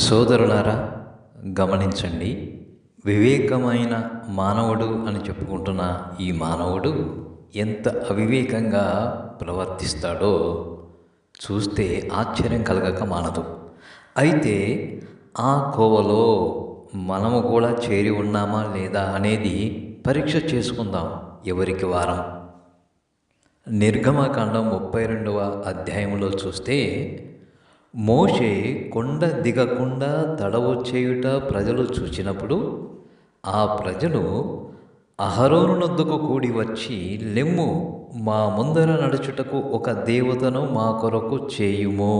సోదరులారా గమనించండి వివేకమైన మానవుడు అని చెప్పుకుంటున్న ఈ మానవుడు ఎంత అవివేకంగా ప్రవర్తిస్తాడో చూస్తే ఆశ్చర్యం కలగక మానదు. అయితే ఆ కోవలో మనము కూడా చేరి ఉన్నామా లేదా అనేది పరీక్ష చేసుకుందాం ఎవరికి వారం. నిర్గమకాండం ముప్పై రెండవ అధ్యాయంలో చూస్తే మోషే కొండ దిగకుండా తడవు చేయుట ప్రజలు చూచినప్పుడు ఆ ప్రజలు అహరోనునొద్దుకు కూడి వచ్చి లెమ్ము మా ముందర నడుచుటకు ఒక దేవతను మా కొరకు చేయుము.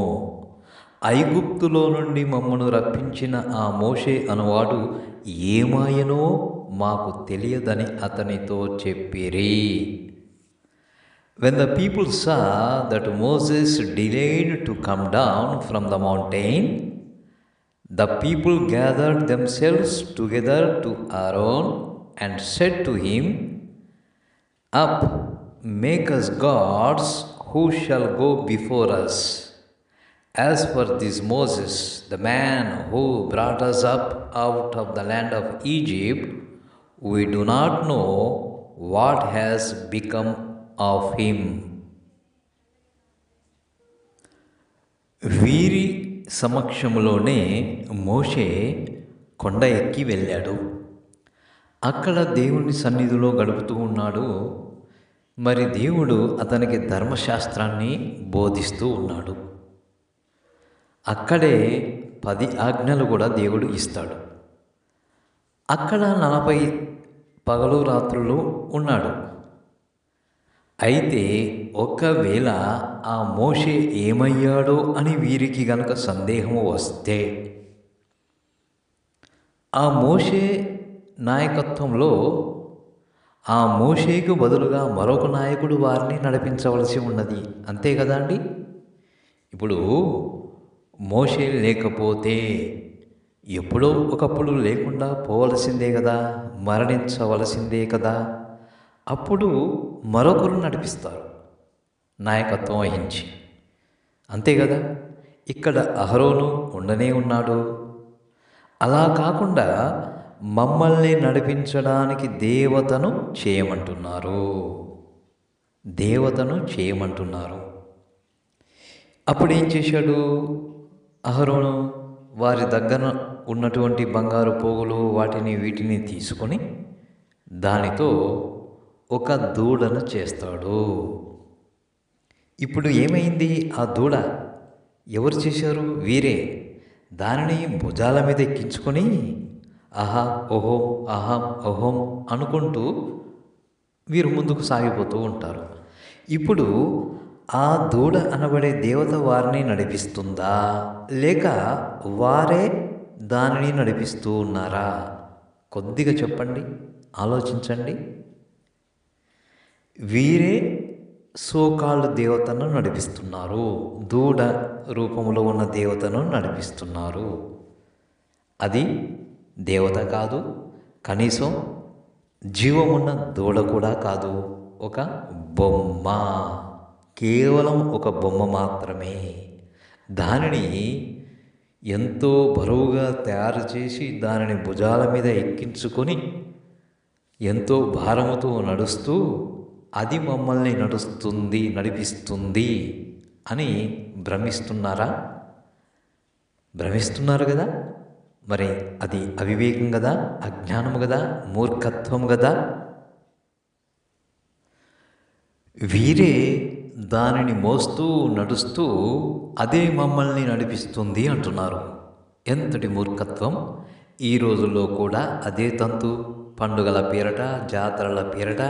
ఐగుప్తులో నుండి మమ్మను రప్పించిన ఆ మోషే అనువాడు ఏమాయనో మాకు తెలియదని అతనితో చెప్పిరి. When the people saw that Moses delayed to come down from the mountain, the people gathered themselves together to Aaron and said to him, Up, make us gods who shall go before us. As for this Moses, the man who brought us up out of the land of Egypt, we do not know what has become of him వీరి సమక్షంలోనే మోషే కొండ ఎక్కి వెళ్ళాడు. అక్కడ దేవుని సన్నిధిలో గడుపుతూ ఉన్నాడు. మరి దేవుడు అతనికి ధర్మశాస్త్రాన్ని బోధిస్తూ ఉన్నాడు. అక్కడే పది ఆజ్ఞలు కూడా దేవుడు ఇస్తాడు. అక్కడ నలభై పగలు రాత్రులు ఉన్నాడు. అయితే ఒకవేళ ఆ మోషే ఏమయ్యాడో అని వీరికి గనుక సందేహము వస్తే ఆ మోషే నాయకత్వంలో ఆ మోషేకు బదులుగా మరొక నాయకుడు వారిని నడిపించవలసి ఉన్నది. అంతే కదా అండి? ఇప్పుడు మోషే లేకపోతే ఎప్పుడో ఒకప్పుడు లేకుండా పోవలసిందే కదా మరణించవలసిందే కదా. అప్పుడు మరొకరు నడిపిస్తారు. నాయకత్వం వహించి. అంతే కదా? ఇక్కడ అహరోను ఉండనే ఉన్నాడు. అలా కాకుండా మమ్మల్ని నడిపించడానికి దేవతను చేయమంటున్నారు. దేవతను చేయమంటున్నారు. అప్పుడు ఏం చేశాడు? అహరోను వారి దగ్గర ఉన్నటువంటి బంగారు పోగులు వాటిని వీటిని తీసుకొని దానితో ఒక దూడను చేస్తాడు. ఇప్పుడు ఏమైంది? ఆ దూడ ఎవరు చేశారు? వీరే. దానిని భుజాల మీద ఎక్కించుకొని ఆహా ఓహో ఆహా ఓహోం అనుకుంటూ వీరు ముందుకు సాగిపోతూ ఉంటారు. ఇప్పుడు ఆ దూడ అనబడే దేవత వారిని నడిపిస్తుందా? లేక వారే దానిని నడిపిస్తూ ఉన్నారా? కొద్దిగా చెప్పండి ఆలోచించండి. వీరే సోకాళ్ళు దేవతను నడిపిస్తున్నారు. దూడ రూపంలో ఉన్న దేవతను నడిపిస్తున్నారు. అది దేవత కాదు కనీసం జీవమున్న దూడ కూడా కాదు. ఒక బొమ్మ. కేవలం ఒక బొమ్మ మాత్రమే. దానిని ఎంతో బరువుగా తయారు చేసి దానిని భుజాల మీద ఎక్కించుకొని ఎంతో భారముతో నడుస్తూ అది మమ్మల్ని నడుస్తుంది నడిపిస్తుంది అని భ్రమిస్తున్నారా? భ్రమిస్తున్నారు కదా? మరి అది అవివేకం కదా? అజ్ఞానం కదా? మూర్ఖత్వం కదా? వీరే దానిని మోస్తూ నడుస్తూ అదే మమ్మల్ని నడిపిస్తుంది అంటున్నారు. ఎంతటి మూర్ఖత్వం? ఈ రోజుల్లో కూడా అదే తంతు. పండుగల పేరట జాతరల పేరట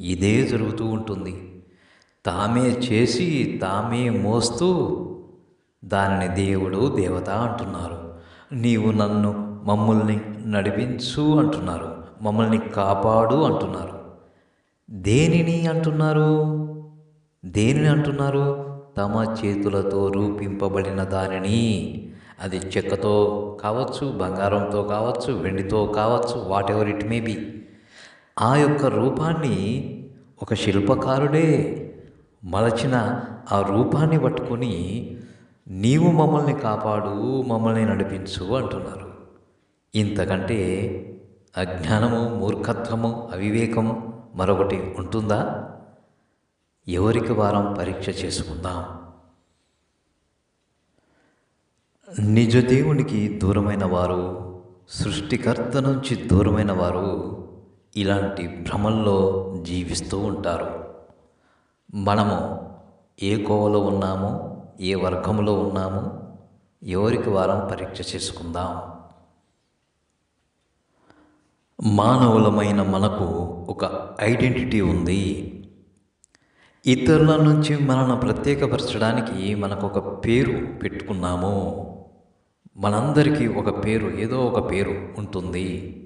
ఇదే జరుగుతూ ఉంటుంది. తామే చేసి తామే మోస్తూ దానిని దేవుడు దేవత అంటున్నారు. నీవు నన్ను మమ్మల్ని నడిపించు అంటున్నారు. మమ్మల్ని కాపాడు అంటున్నారు. దేనిని అంటున్నారు? దేనిని అంటున్నారు? తమ చేతులతో రూపింపబడిన దానిని. అది చెక్కతో కావచ్చు బంగారంతో కావచ్చు వెండితో కావచ్చు whatever it may be ఆ యొక్క రూపాన్ని ఒక శిల్పకారుడే మలచిన ఆ రూపాన్ని పట్టుకొని నీవు మమ్మల్ని కాపాడు మమ్మల్ని నడిపించు అంటున్నారు. ఇంతకంటే అజ్ఞానము మూర్ఖత్వము అవివేకం మరొకటి ఉంటుందా? ఎవరికి వారం పరీక్ష చేసుకుందాం? నిజ దేవునికి దూరమైన వారు సృష్టికర్త నుంచి దూరమైన వారు ఇలాంటి భ్రమల్లో జీవిస్తూ ఉంటారు. మనము ఏ కోవలో ఉన్నామో? ఏ వర్గంలో ఉన్నామో? ఎవరికి వారం పరీక్ష చేసుకుందాం? మానవులమైన మనకు ఒక ఐడెంటిటీ ఉంది. ఇతరుల నుంచి మనల్ని ప్రత్యేకపరచడానికి మనకు ఒక పేరు పెట్టుకున్నాము. మనందరికీ ఒక పేరు ఏదో ఒక పేరు ఉంటుంది.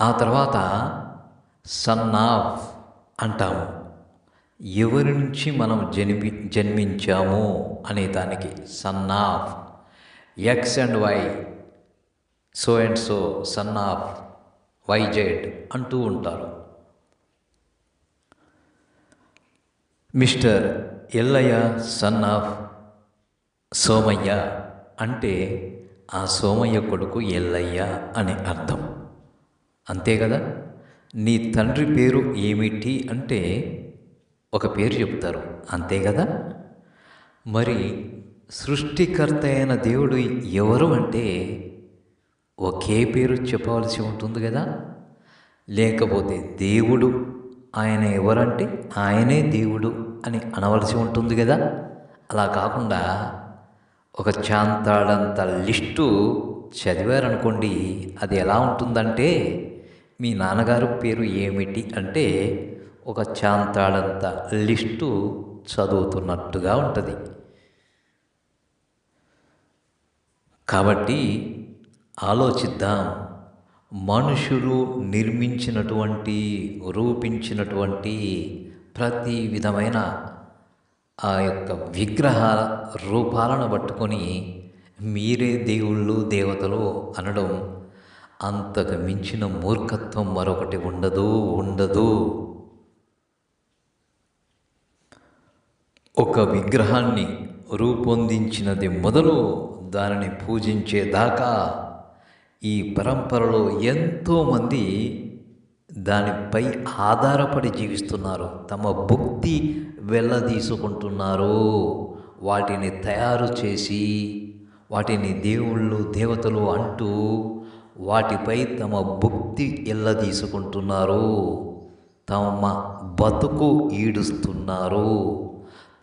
ఆ తర్వాత సన్ ఆఫ్ అంటాము. ఎవరి నుంచి మనం జన్మి జన్మించాము అనే దానికి son of X and Y so and so son of YZ అంటూ ఉంటారు. Mister Ellaiah son of Somaiah అంటే ఆ సోమయ్య కొడుకు ఎల్లయ్య అని అర్థం. అంతే కదా? నీ తండ్రి పేరు ఏమిటి అంటే ఒక పేరు చెప్తారు. అంతే కదా? మరి సృష్టికర్త అయిన దేవుడు ఎవరు అంటే ఒకే పేరు చెప్పవలసి ఉంటుంది కదా? లేకపోతే దేవుడు ఆయన ఎవరంటే ఆయనే దేవుడు అని అనవలసి ఉంటుంది కదా? అలా కాకుండా ఒక చాంతాడంత లిస్టు చదివారనుకోండి అది ఎలా ఉంటుందంటే మీ నాన్నగారు పేరు ఏమిటి అంటే ఒక చాంతాడంత లిస్టు చదువుతున్నట్టుగా ఉంటుంది. కాబట్టి ఆలోచిద్దాం. మనుషులు నిర్మించినటువంటి రూపించినటువంటి ప్రతి విధమైన ఆ యొక్క విగ్రహ రూపాలను పట్టుకొని మీరే దేవుళ్ళు దేవతలు అనడం అంతకు మించిన మూర్ఖత్వం మరొకటి ఉండదు ఉండదు. ఒక విగ్రహాన్ని రూపొందించినది మొదలు దానిని పూజించేదాకా ఈ పరంపరలో ఎంతోమంది దానిపై ఆధారపడి జీవిస్తున్నారు. తమ భక్తి వెళ్ళదీసుకుంటున్నారు వాటిని తయారు చేసి వాటిని దేవుళ్ళు దేవతలు అంటూ వాటిపై తమ భుక్తి ఎల్లదీసుకుంటున్నారు. తమ బతుకు ఈడుస్తున్నారు.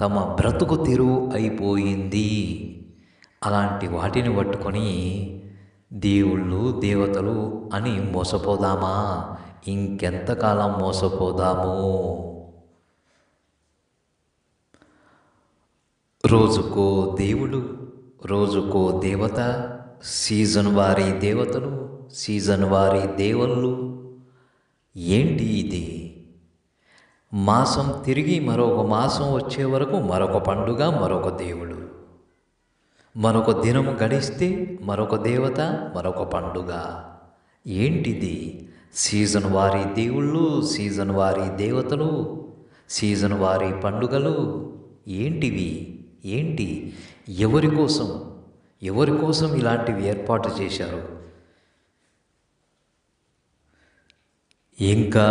తమ బ్రతుకు తెరువు అయిపోయింది. అలాంటి వాటిని పట్టుకొని దేవుళ్ళు దేవతలు అని మోసపోదామా? ఇంకెంతకాలం మోసపోదాము? రోజుకో దేవుడు రోజుకో దేవత సీజన్ వారి దేవతలు సీజన్ వారి దేవుళ్ళు. ఏంటి ఇది? మాసం తిరిగి మరొక మాసం వచ్చే వరకు మరొక పండుగ మరొక దేవుడు. మరొక దినము గడిస్తే మరొక దేవత మరొక పండుగ. ఏంటిది? సీజన్ వారి దేవుళ్ళు సీజన్ వారి దేవతలు సీజన్ వారి పండుగలు. ఏంటివి? ఏంటి? ఎవరి కోసం? ఎవరి కోసం ఇలాంటివి ఏర్పాటు చేశారు? ఇంకా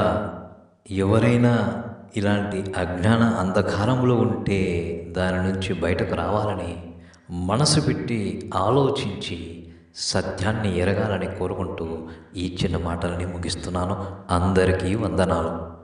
ఎవరైనా ఇలాంటి అజ్ఞాన అంధకారంలో ఉంటే దాని నుంచి బయటకు రావాలని మనసు పెట్టి ఆలోచించి సత్యాన్ని ఎరగాలని కోరుకుంటూ ఈ చిన్న మాటలని ముగిస్తున్నాను. అందరికీ వందనాలు.